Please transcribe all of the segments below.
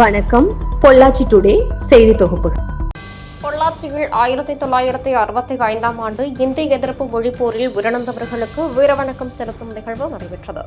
வணக்கம். பொள்ளாச்சி டுடே செய்தி தொகுப்பு பொள்ளாச்சியில் ஆயிரத்தி தொள்ளாயிரத்தி அறுபத்தி ஐந்தாம் ஆண்டு இந்திய எதிர்ப்பு மொழிப்போரில் உயிரிழந்தவர்களுக்கு வீரவணக்கம் செலுத்தும் நிகழ்வு நடைபெற்றது.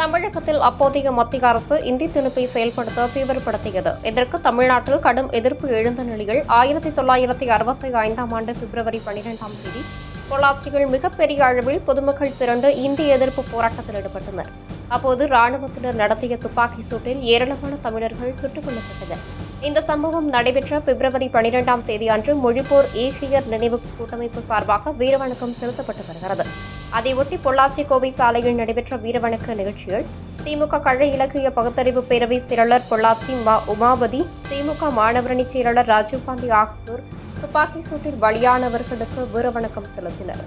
தமிழகத்தில் அப்போதைய மத்திய அரசு இந்தி திணிப்பை செயல்படுத்த தீவிரப்படுத்தியது. இதற்கு தமிழ்நாட்டில் கடும் எதிர்ப்பு எழுந்த நிலையில் ஆயிரத்தி தொள்ளாயிரத்தி அறுபத்தி ஐந்தாம் ஆண்டு பிப்ரவரி பனிரெண்டாம் தேதி பொள்ளாச்சியில் மிகப்பெரிய அளவில் பொதுமக்கள் திரண்டு இந்திய எதிர்ப்பு போராட்டத்தில் ஈடுபட்டனர். அப்போது ராணுவத்தினர் நடத்திய துப்பாக்கி சூட்டில் ஏராளமான தமிழர்கள் சுட்டுக் கொல்லப்பட்டனர். இந்த சம்பவம் நடைபெற்ற பிப்ரவரி பனிரெண்டாம் தேதி அன்று மொழிப்போர் ஏசியர் நினைவு கூட்டமைப்பு சார்பாக வீரவணக்கம் செலுத்தப்பட்டு வருகிறது. அதையொட்டி பொள்ளாச்சி கோவை சாலையில் நடைபெற்ற வீரவணக்க நிகழ்ச்சியில் திமுக கழக இலக்கிய பகுத்தறிவு பேரவை செயலாளர் பொள்ளாச்சி மா உமாபதி திமுக மாணவரணி செயலாளர் ராஜீவ்காந்தி ஆகியோர் துப்பாக்கி சூட்டில் பலியானவர்களுக்கு வீரவணக்கம் செலுத்தினர்.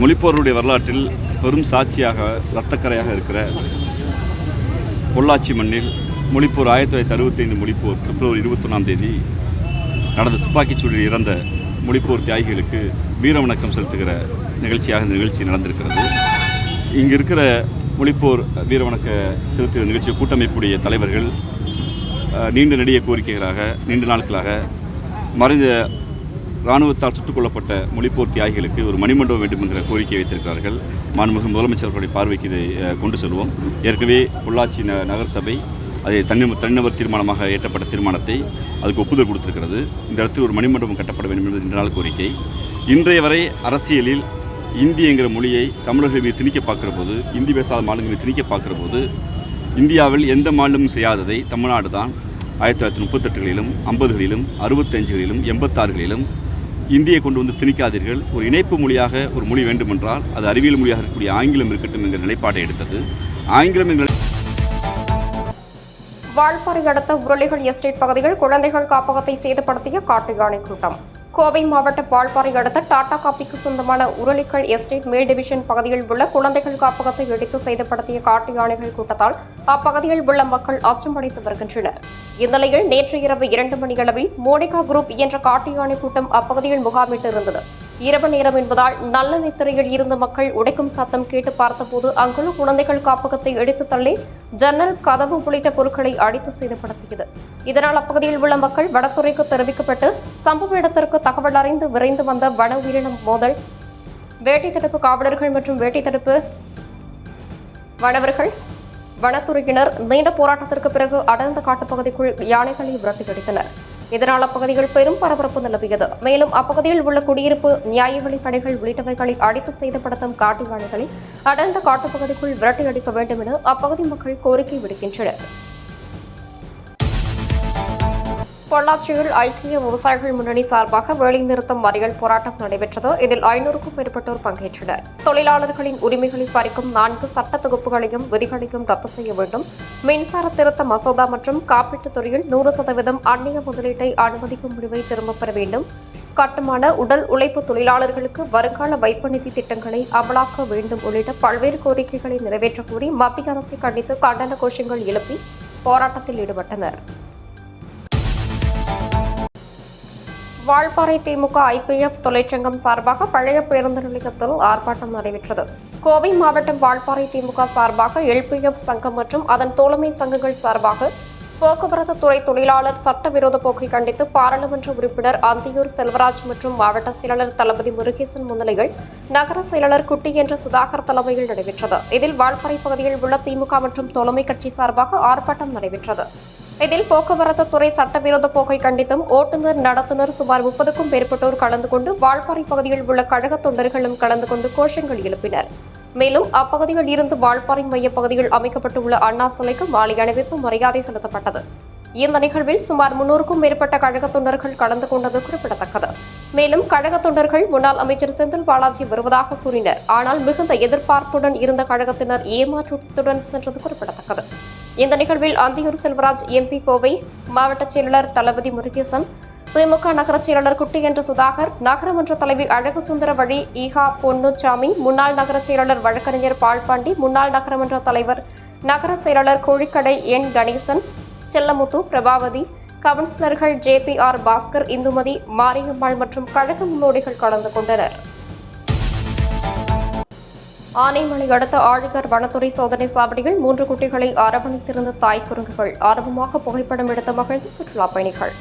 மொழிப்போருடைய வரலாற்றில் பெரும் சாட்சியாக இரத்தக்கரையாக இருக்கிற பொள்ளாச்சி மண்ணில் மொழிப்போர் ஆயிரத்தி தொள்ளாயிரத்தி அறுபத்தைந்து மொழிப்போர் பிப்ரவரி இருபத்தொன்னாம் தேதி நடந்த துப்பாக்கிச் சூழில் இறந்த மொழிப்போர் தியாகிகளுக்கு வீரவணக்கம் செலுத்துகிற நிகழ்ச்சியாக இந்த நிகழ்ச்சி நடந்திருக்கிறது. இங்கு இருக்கிற மொழிப்போர் வீரவணக்க செலுத்துகிற நிகழ்ச்சி கூட்டமைப்புடைய தலைவர்கள் நீண்ட நெடிய கோரிக்கைகளாக நீண்ட நாட்களாக மறைந்த இராணுவத்தால் சுட்டுக் கொல்லப்பட்ட மொழிப்போர் தியாகிகளுக்கு ஒரு மணிமண்டபம் வேண்டும் என்கிற கோரிக்கை வைத்திருக்கிறார்கள். மாண்புமிகு முதலமைச்சர்களுடைய பார்வைக்கு இதை கொண்டு செல்வோம். ஏற்கனவே பொள்ளாச்சி ந நகரசபை அதை தனி தனிநபர் தீர்மானமாக ஏற்றப்பட்ட தீர்மானத்தை அதுக்கு ஒப்புதல் கொடுத்திருக்கிறது. இந்த இடத்தில் ஒரு மணிமண்டபம் கட்டப்பட வேண்டும் என்பது இன்று நாள் கோரிக்கை. இன்றைய வரை அரசியலில் இந்திங்கிற மொழியை தமிழர்கள் மீது திணிக்க பார்க்குற போது இந்தி பேசாத மாநிலங்கள் மீது திணிக்க பார்க்குற போது இந்தியாவில் எந்த மாநிலமும் செய்யாததை தமிழ்நாடு தான் ஆயிரத்தி தொள்ளாயிரத்தி முப்பத்தெட்டுகளிலும் ஐம்பதுகளிலும் அறுபத்தஞ்சுகளிலும் எண்பத்தாறுகளிலும் இந்தியை கொண்டு வந்து திணிக்காதீர்கள். ஒரு இணைப்பு மொழியாக ஒரு மொழி வேண்டுமென்றால் அது அறிவியல் மொழியாக இருக்கக்கூடிய ஆங்கிலம் இருக்கட்டும் என்ற நிலைப்பாட்டை எடுத்தது. ஆங்கிலம் எங்கள் வால்பாறை அடுத்த உருளைகள் எஸ்டேட் பகுதியில் குழந்தைகள் காப்பகத்தை சேதப்படுத்திய காட்டு யானை கூட்டம். கோவை மாவட்ட பால்பாறை அடுத்த டாடா காப்பிக்கு சொந்தமான உருளைகள் எஸ்டேட் மேல் டிவிஷன் பகுதியில் உள்ள குழந்தைகள் காப்பகத்தை இடித்து சேதப்படுத்திய காட்டு யானைகள் கூட்டத்தால் அப்பகுதியில் உள்ள மக்கள் அச்சமடைந்து வருகின்றனர். இந்நிலையில் நேற்று இரவு இரண்டு மணியளவில் மோனிகா குரூப் என்ற காட்டு யானை கூட்டம் அப்பகுதியில் முகாமிட்டு இருந்தது இரவு நேரம் என்பதால் நல்ல நித்திரையில் இருந்த மக்கள் உடைக்கும் சத்தம் கேட்டு பார்த்தபோது அங்குள்ள குழந்தைகள் காப்பகத்தை எடுத்து தள்ளி ஜன்னல் கதவு உள்ளிட்ட பொருட்களை அடித்து சேதப்படுத்தியது. இதனால் அப்பகுதியில் உள்ள மக்கள் வனத்துறைக்கு தெரிவிக்கப்பட்டு சம்பவ இடத்திற்கு தகவல் அறிந்து விரைந்து வந்த வன உயிரினம் மோதல் வேட்டை தடுப்பு காவலர்கள் மற்றும் வேட்டை தடுப்பு வனவர்கள் வனத்துறையினர் நீண்ட போராட்டத்திற்கு பிறகு அடர்ந்த காட்டுப்பகுதிக்குள் யானைகளை விரட்டியடித்தனர் இதனால் அப்பகுதியில் பெரும் பரபரப்பு நிலவியது. மேலும் அப்பகுதியில் உள்ள குடியிருப்பு நியாய விலைக் கடைகள் உள்ளிட்டவைகளை அடித்து செய்தப்படுத்தும் காட்டு யானைகளை அடர்ந்த காட்டுப்பகுதிக்குள் விரட்டியடிக்க வேண்டும் என அப்பகுதி மக்கள் கோரிக்கை விடுக்கின்றனர். பொள்ளாச்சியில் ஐக்கிய விவசாயிகள் முன்னணி சார்பாக வேலைநிறுத்தம் மறியல் போராட்டம் நடைபெற்றது. இதில் ஐநூறுக்கும் மேற்பட்டோர் பங்கேற்றனர். தொழிலாளர்களின் உரிமைகளை பறிக்கும் நான்கு சட்ட தொகுப்புகளையும் விதிகளையும் ரத்து செய்ய வேண்டும். மின்சார திருத்த மசோதா மற்றும் காப்பீட்டுத் துறையில் நூறு சதவீதம் அந்நிய முதலீட்டை அனுமதிக்கும் முடிவை திரும்பப் பெற வேண்டும். கட்டுமான உடல் உழைப்பு தொழிலாளர்களுக்கு வருங்கால வைப்பு நிதி திட்டங்களை அமலாக்க வேண்டும் உள்ளிட்ட பல்வேறு கோரிக்கைகளை நிறைவேற்றக் கோரி மத்திய அரசை கண்டித்து கண்டன கோஷங்கள் எழுப்பி போராட்டத்தில் ஈடுபட்டனர். வால்பாறை திமுக ஐபிஎஃப் தொழிற்சங்கம் சார்பாக பழைய பேருந்து நிலையத்தில் ஆர்ப்பாட்டம் நடைபெற்றது. கோவை மாவட்டம் வால்பாறை திமுக சார்பாக எல்பிஎஃப் சங்கம் மற்றும் அதன் தோழமை சங்கங்கள் சார்பாக போக்குவரத்து துறை தொழிலாளர் சட்டவிரோத போக்கை கண்டித்து பாராளுமன்ற உறுப்பினர் அந்தியூர் செல்வராஜ் மற்றும் மாவட்ட செயலாளர் தளபதி முருகேசன் முன்னிலையில் நகர செயலாளர் குட்டி என்ற சுதாகர் தலைமையில் நடைபெற்றது. இதில் வால்பாறை பகுதியில் உள்ள திமுக மற்றும் தோழமை கட்சி சார்பாக ஆர்ப்பாட்டம் நடைபெற்றது. இதில் போக்குவரத்து துறை சட்டவிரோத போக்கை கண்டித்தும் ஓட்டுநர் நடத்துனர் சுமார் முப்பதுக்கும் மேற்பட்டோர் கலந்து கொண்டு வால்பாறை பகுதியில் உள்ள கழக தொண்டர்களும் கலந்து கொண்டு கோஷங்கள் எழுப்பினர். மேலும் அப்பகுதியில் இருந்து வால்பாறை மையப் பகுதியில் அமைக்கப்பட்டுள்ள அண்ணா சிலைக்கு மாலை அணிவித்து மரியாதை செலுத்தப்பட்டது. இந்த நிகழ்வில் சுமார் முன்னூறுக்கும் மேற்பட்ட கழக தொண்டர்கள் கலந்து கொண்டது குறிப்பிடத்தக்கது. மேலும் கழக தொண்டர்கள் முன்னாள் அமைச்சர் செந்தில் பாலாஜி வருவதாக கூறினர். ஆனால் மிகுந்த எதிர்பார்ப்புடன் இருந்த கழகத்தினர் ஏமாற்றத்துடன் சென்றது குறிப்பிடத்தக்கது. இந்த நிகழ்வில் அந்தியூர் செல்வராஜ் எம்பி கோவை மாவட்ட செயலாளர் தளபதி முருகேசன் திமுக நகர செயலாளர் குட்டி என்று சுதாகர் நகரமன்ற தலைவி அழகு சுந்தர வழி ஈகா பொன்னுச்சாமி முன்னாள் நகர செயலாளர் வழக்கறிஞர் பால்பாண்டி முன்னாள் நகரமன்ற தலைவர் நகர செயலாளர் கோழிக்கடை என் கணேசன் செல்லமுத்து பிரபாவதி கவுன்சிலர்கள் J P R Bhaskar Indumathi Mariyammal மற்றும் கழக முன்னோடிகள் கலந்து கொண்டனர். ஆனைமலை அடுத்த ஆழிகர் வனத்துறை சோதனை சாவடியில் மூன்று குட்டிகளை அரவணைத்திருந்த தாய் குரங்குகள் ஆர்வமாக புகைப்படம் எடுத்த மகிழ்ந்த சுற்றுலா பயணிகள்.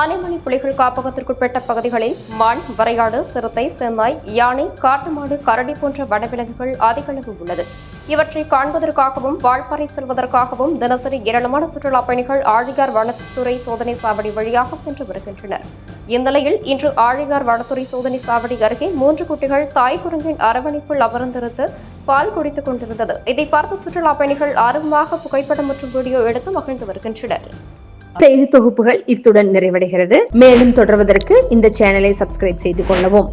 ஆனைமலை புலிகள் காப்பகத்திற்குட்பட்ட பகுதிகளில் மான் வரையாடு சிறுத்தை சென்னாய் யானை காட்டுமாடு கரடி போன்ற வனவிலங்குகள் அதிகளவு உள்ளது. இவற்றை காண்பதற்காகவும் வாழ்பாறை செல்வதற்காகவும் தினசரி ஏராளமான சுற்றுலா பயணிகள் ஆழிகார் வனத்துறை சோதனை சாவடி வழியாக சென்று வருகின்றனர். இந்நிலையில் இன்று ஆழியார் வனத்துறை சோதனை சாவடி அருகே மூன்று குட்டிகள் தாய் குரங்கின் அரவணைக்குள் அமர்ந்திருந்து பால் குடித்துக் கொண்டிருந்தது. இதை பார்த்த சுற்றுலா பயணிகள் ஆர்வமாக புகைப்படம் மற்றும் வீடியோ எடுத்து மகிழ்ந்து வருகின்றனர். செய்தி தொகுப்புகள் இத்துடன் நிறைவடைகிறது. மேலும் தொடர்வதற்கு இந்த சேனலை சப்ஸ்கிரைப் செய்து கொள்ளவும்.